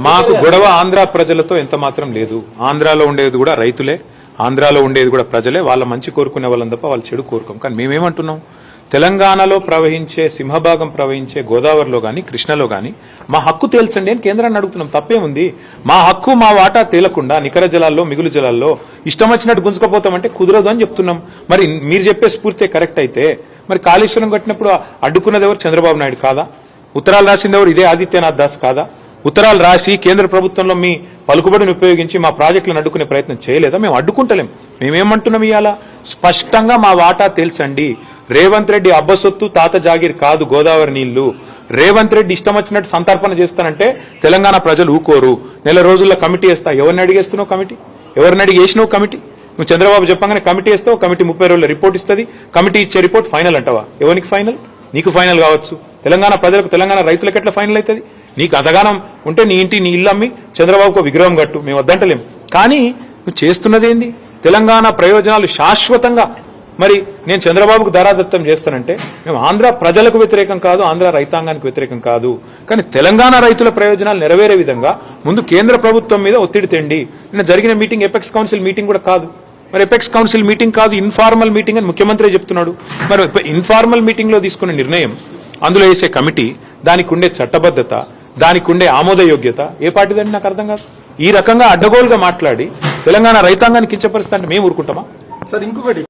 మాకు గొడవ ఆంధ్ర ప్రజలతో ఎంత మాత్రం లేదు. ఆంధ్రాలో ఉండేది కూడా రైతులే. ఆంధ్రాలో ఉండేది కూడా ప్రజలే. వాళ్ళ మంచి కోరుకునే వాళ్ళని తప్ప వాళ్ళ చెడు కోరుకోం. కానీ మేమేమంటున్నాం? తెలంగాణలో ప్రవహించే సింహభాగం ప్రవహించే గోదావరిలో గాని కృష్ణలో గాని మా హక్కు తేల్చండి అని కేంద్రాన్ని అడుగుతున్నాం. తప్పేముంది? మా హక్కు మా వాటా తేలకుండా నికర జలాల్లో మిగులు జలాల్లో ఇష్టం వచ్చినట్టు గుంజుకపోతామంటే కుదరదు అని చెప్తున్నాం. మరి మీరు చెప్పే స్ఫూర్తి కరెక్ట్ అయితే మరి కాళేశ్వరం కట్టినప్పుడు అడ్డుకున్నది ఎవరు? చంద్రబాబు నాయుడు కాదా? ఉత్తరాలు రాసింది ఎవరు ఇదే ఆదిత్యనాథ్ దాస్ కాదా? ఉత్తరాలు రాసి కేంద్ర ప్రభుత్వంలో మీ పలుకుబడిని ఉపయోగించి మా ప్రాజెక్టులను అడ్డుకునే ప్రయత్నం చేయలేదా? మేము అడ్డుకుంటలేం. మేమేమంటున్నాం ఇవాళ స్పష్టంగా మా వాటా తెలుసండి. రేవంత్ రెడ్డి అబ్బసొత్తు తాత జాగీర్ కాదు గోదావరి నీళ్ళు. రేవంత్ రెడ్డి ఇష్టం వచ్చినట్టు సంతర్పణ చేస్తానంటే తెలంగాణ ప్రజలు ఊకోరు. నెల రోజుల్లో కమిటీ వేస్తా. ఎవరిని అడిగేస్తున్నావు కమిటీ? ఎవరిని అడిగి వేసినావు కమిటీ? నువ్వు చంద్రబాబు చెప్పగానే కమిటీ వేస్తావు. కమిటీ ముప్పై రోజుల రిపోర్ట్ ఇస్తుంది. కమిటీ ఇచ్చే రిపోర్ట్ ఫైనల్ అంటావా? ఎవరికి ఫైనల్? నీకు ఫైనల్ కావచ్చు. తెలంగాణ ప్రజలకు తెలంగాణ రైతులకు ఎట్లా ఫైనల్ అవుతుంది? నీకు అదగానం ఉంటే నీ ఇంటి నీ ఇల్లు అమ్మి చంద్రబాబుకు విగ్రహం కట్టు మేము వద్దంటలేం. కానీ నువ్వు చేస్తున్నదేంది? తెలంగాణ ప్రయోజనాలు శాశ్వతంగా. మరి నేను చంద్రబాబుకు ధరాదత్తం చేస్తానంటే మేము ఆంధ్ర ప్రజలకు వ్యతిరేకం కాదు ఆంధ్ర రైతాంగానికి వ్యతిరేకం కాదు. కానీ తెలంగాణ రైతుల ప్రయోజనాలు నెరవేరే విధంగా ముందు కేంద్ర ప్రభుత్వం మీద ఒత్తిడి తెండి. నిన్న జరిగిన మీటింగ్ ఎపెక్స్ కౌన్సిల్ మీటింగ్ కూడా కాదు. మరి ఎపెక్స్ కౌన్సిల్ మీటింగ్ కాదు ఇన్ఫార్మల్ మీటింగ్ అని ముఖ్యమంత్రి చెప్తున్నాడు. మరి ఇన్ఫార్మల్ మీటింగ్లో తీసుకున్న నిర్ణయం అందులో వేసే కమిటీ దానికి ఉండే చట్టబద్ధత దానికి ఉండే ఆమోదయోగ్యత ఏ పార్టీదండి నాకు అర్థం కాదు. ఈ రకంగా అడ్డగోలుగా మాట్లాడి తెలంగాణ రైతాంగాన్ని కించపరుస్తా అంటే మేము ఊరుకుంటామా? సార్ ఇంకొకటి